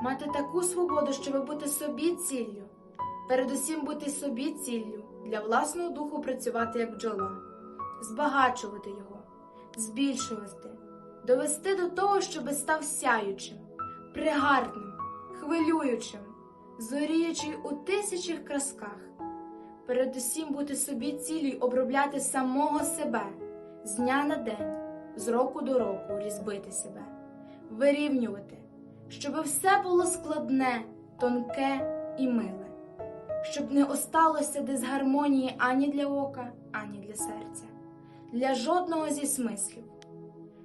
Мати таку свободу, щоб бути собі ціллю. Передусім бути собі ціллю, для власного духу працювати як бджола, збагачувати його, збільшувати, довести до того, щоби став сяючим, пригарним, хвилюючим, зоріючий у тисячах красках. Передусім бути собі ціллю й обробляти самого себе з дня на день, з року до року різбити себе, вирівнювати, щоби все було складне, тонке і миле, щоб не осталося дисгармонії ані для ока, ані для серця, для жодного зі смислів,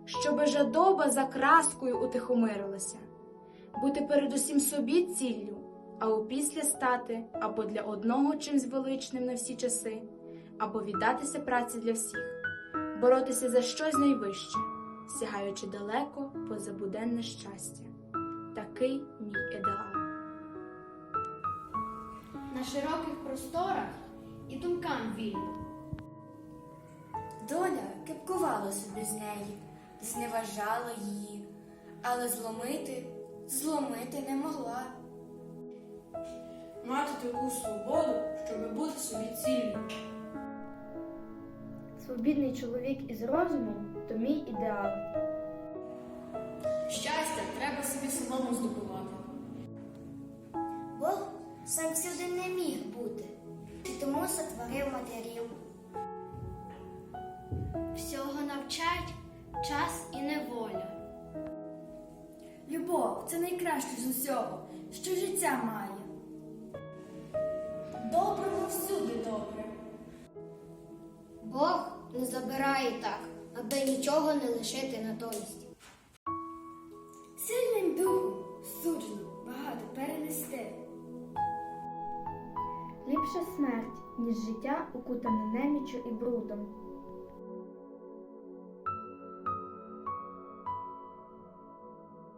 щоби жадоба за краскою утихомирилася, бути передусім собі ціллю, а опісля стати або для одного чимсь величним на всі часи, або віддатися праці для всіх, боротися за щось найвище, сягаючи далеко поза буденне щастя. Такий мій ідеал. на широких просторах і думкам вільно. Доля кепкувала собі з неї, зневажала її, але зломити, зломити не могла. Мати таку свободу, щоб бути собі цільним. Свобідний чоловік із розумом то мій ідеал. Собі самому здобувати. Бог сам сюди не міг бути, і тому сотворив матерів. Всього навчать час і неволя. Любов це найкраще з усього, що життя має. Доброму всюди добре. Бог не забирає так, аби нічого не лишити натомість. Ліпша смерть, ніж життя, укутане неміччю і брудом.